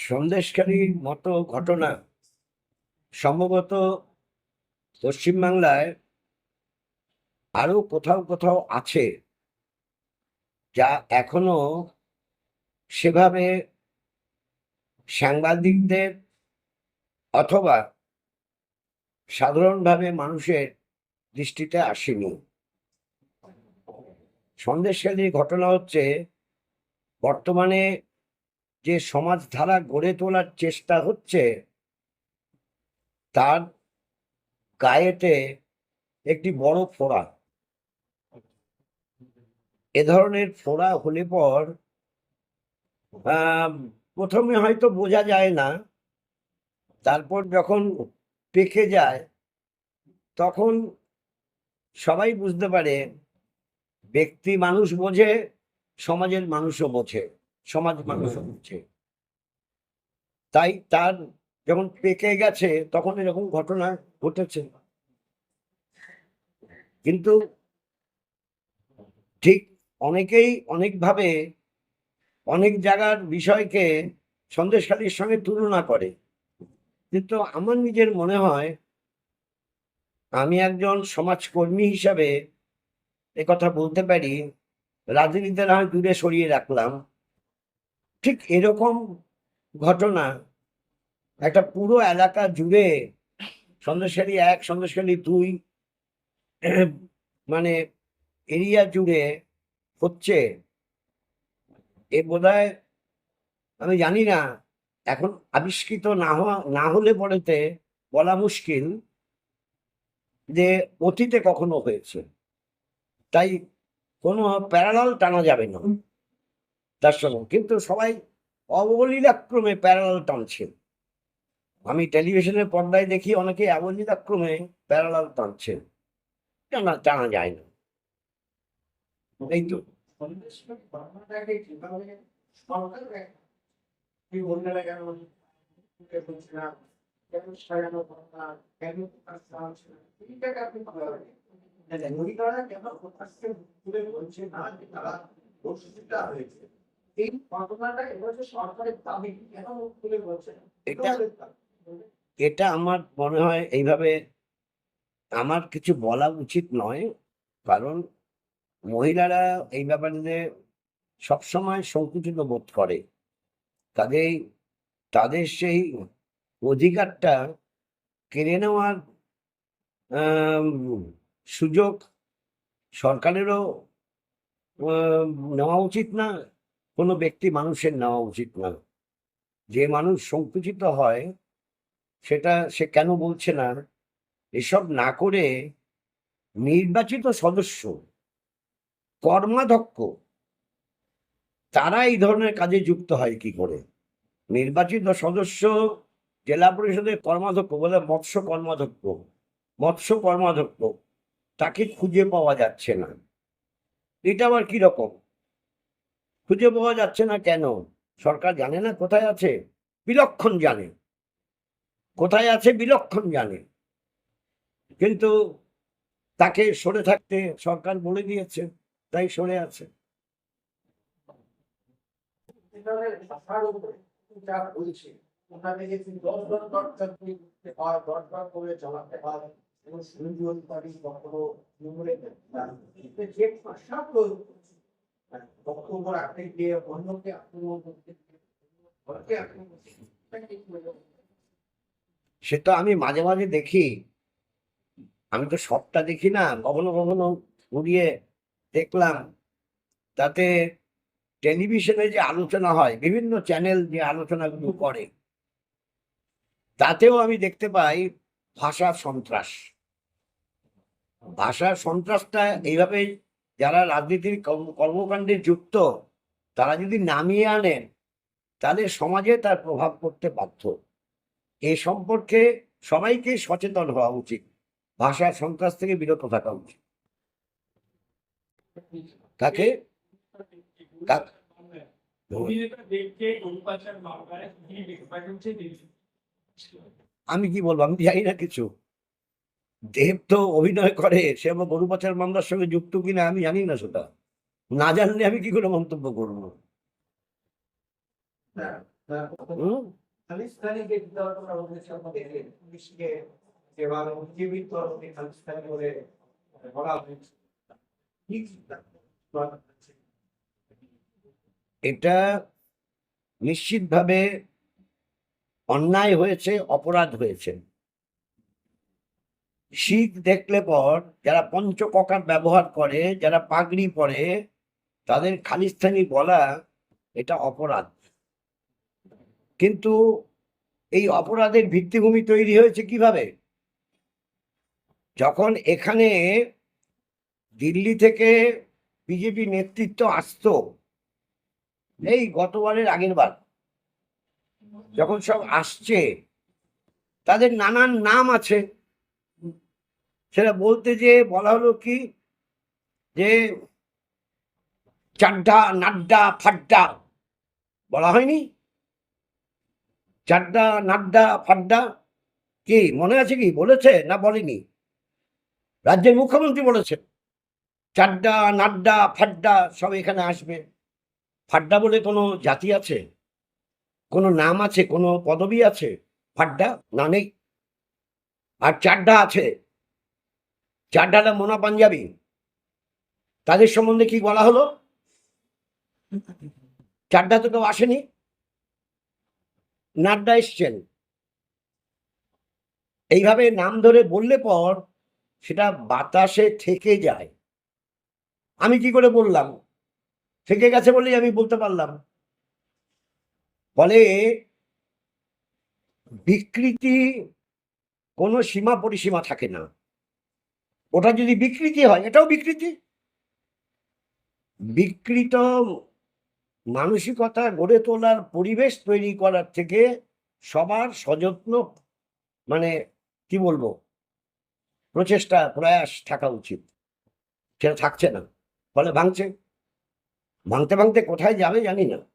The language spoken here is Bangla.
সন্দেশকারীর মতো ঘটনা সম্ভবত পশ্চিমবাংলায় আরও কোথাও কোথাও আছে যা এখনও সেভাবে সাংবাদিকদের অথবা সাধারণভাবে মানুষের দৃষ্টিতে আসেনি। সন্দেশকারীর ঘটনা হচ্ছে বর্তমানে যে সমাজধারা গড়ে তোলার চেষ্টা হচ্ছে, তার গায়েতে একটি বড় ফোড়া। এ ধরনের ফোড়া হলে পর প্রথমে হয়তো বোঝা যায় না, তারপর যখন পেকে যায়, তখন সবাই বুঝতে পারে, ব্যক্তি মানুষ বোঝে, সমাজের মানুষও বোঝে। সমাজ মানুষ হচ্ছে। তাই তার যখন পেকে গেছে তখন এরকম ঘটনা ঘটেছে। কিন্তু ঠিক অনেকেই অনেকভাবে অনেক জায়গার বিষয়কে সন্দেশখালীর সঙ্গে তুলনা করে। কিন্তু আমার নিজের মনে হয় আমি একজন সমাজকর্মী হিসাবে কথা বলতে পারি রাজনীতিতে না হয় দূরে সরিয়ে রাখলাম। ঠিক এরকম ঘটনা একটা পুরো এলাকা জুড়ে সন্দেশখালী এক, সন্দেশখালী দুই মানে এরিয়া জুড়ে হচ্ছে। এ বোধহয় আমি জানি না, এখন আবিষ্কৃত না হওয়া, না হলে পরেতে বলা মুশকিল যে অতীতে কখনো হয়েছে। তাই কোনো প্যারালাল টানা যাবে না। সঙ্গে কিন্তু সবাই অবলীলাক্রমে প্যারালাল টানছে আমি টেলিভিশনের পর্দায় দেখি অনেকে অবলীলাক্রমে প্যারালাল টানছে টানা টানা যায় না। এই তো। এই ঘটনাটা এবার সরকারের দাবি কেন তুলে বলছে এটা- এটা আমার মনে হয় এইভাবে আমার কিছু বলা উচিত নয় কারণ মহিলারা এই ব্যাপারে সবসময় সংকুচিত বোধ করে কাজেই তাদের সেই অধিকারটা কেড়ে নেওয়ার সুযোগ সরকারেরও নেওয়া উচিত না। কোনো ব্যক্তি মানুষের নেওয়া উচিত না যে মানুষ সংকুচিত হয়, সেটা সে কেন বলছে না? এসব না করে নির্বাচিত সদস্য, কর্মাধ্যক্ষ, তারা এই ধরনের কাজে যুক্ত হয় কি করে? নির্বাচিত সদস্য জেলা পরিষদের কর্মাধ্যক্ষ বলে মৎস্য কর্মাধ্যক্ষ মৎস্য কর্মাধ্যক্ষ, তাকে খুঁজে পাওয়া যাচ্ছে না। এটা আবার কি রকম? খুঁজে পাওয়া যাচ্ছে না কেন? সরকার জানে না কোথায় আছে? বিলক্ষণ জানে। কোথায় আছে বিলক্ষণ জানে। কিন্তু তাকে সরে থাকতে সরকার বলে দিয়েছে, তাই সরে আছে। এবং বক্তব্য রাখতে করতে গিয়ে, অন্যকে আমি মাঝে মাঝে দেখি। আমি তো সবটা দেখি না কখনো কখনো ঘুরিয়ে দেখলাম তাতে টেলিভিশনে যে আলোচনা হয় বিভিন্ন চ্যানেল যে আলোচনাগুলো করে তাতেও আমি দেখতে পাই ভাষা সন্ত্রাস। ভাষা সন্ত্রাসটা এইভাবে যারা রাজনীতির কর্মকাণ্ডে যুক্ত, তারা যদি নামিয়ে আনেন, তাহলে সমাজে তার প্রভাব পড়তে বাধ্য। এ সম্পর্কে সবাইকে সচেতন হওয়া উচিত। ভাষা সন্ত্রাস থেকে বিরত থাকা উচিত। তাকে আমি কি বলব? আমি জানি না কিছু। দেব তো অভিনয় করে সে আমার গরু পাচার মামলার সঙ্গে যুক্ত কিনা আমি জানি না সেটা। না জানলে আমি কি করে মন্তব্য করব? এটা নিশ্চিতভাবে অন্যায় হয়েছে অপরাধ হয়েছে। শিখ দেখলে পর যারা পঞ্চককার ব্যবহার করে, যারা পাগড়ি পরে, তাদের খালিস্তানি বলা এটা অপরাধ। কিন্তু এই অপরাধের ভিত্তিভূমি তৈরি হয়েছে কীভাবে? যখন এখানে দিল্লি থেকে বিজেপি নেতৃত্ব আসতো, এই গতবারের আগের বার, যখন সব আসছে, তাদের নানান নাম আছে। সেটা বলতে যে বলা হলো কি? যে চাড্ডা, নাড্ডা, ফাড্ডা বলা হয়নি? চাড্ডা, নাড্ডা, ফাড্ডা কি মনে আছে কি? বলেছে না বলেনি? রাজ্যের মুখ্যমন্ত্রী বলেছে চাড্ডা, নাড্ডা, ফাড্ডা সব এখানে আসবে। ফাড্ডা বলে কোনো জাতি আছে? কোনো নাম আছে? কোনো পদবি আছে? ফাড্ডা? না নেই। আর চাড্ডা আছে? চাড্ডাটা মোনা পাঞ্জাবি, তাদের সম্বন্ধে কি বলা হলো? চাড্ডা তো কেউ আসেনি। নাড্ডা এসছেন। এইভাবে নাম ধরে বললে পর সেটা বাতাসে থেকে যায়। আমি কি করে বললাম? থেকে গেছে বলেই আমি বলতে পারলাম। ফলে বিকৃতি কোনো সীমা পরিসীমা থাকে না। ওটা যদি বিকৃতি হয়, এটাও বিকৃতি? বিকৃত মানসিকতা গড়ে তোলার পরিবেশ তৈরি করার থেকে সবার সযত্ন মানে কি বলব, প্রচেষ্টা, প্রয়াস থাকা উচিত। সেটা থাকছে না। ফলে ভাঙছে। ভাঙতে ভাঙতে কোথায় যাবে জানি না।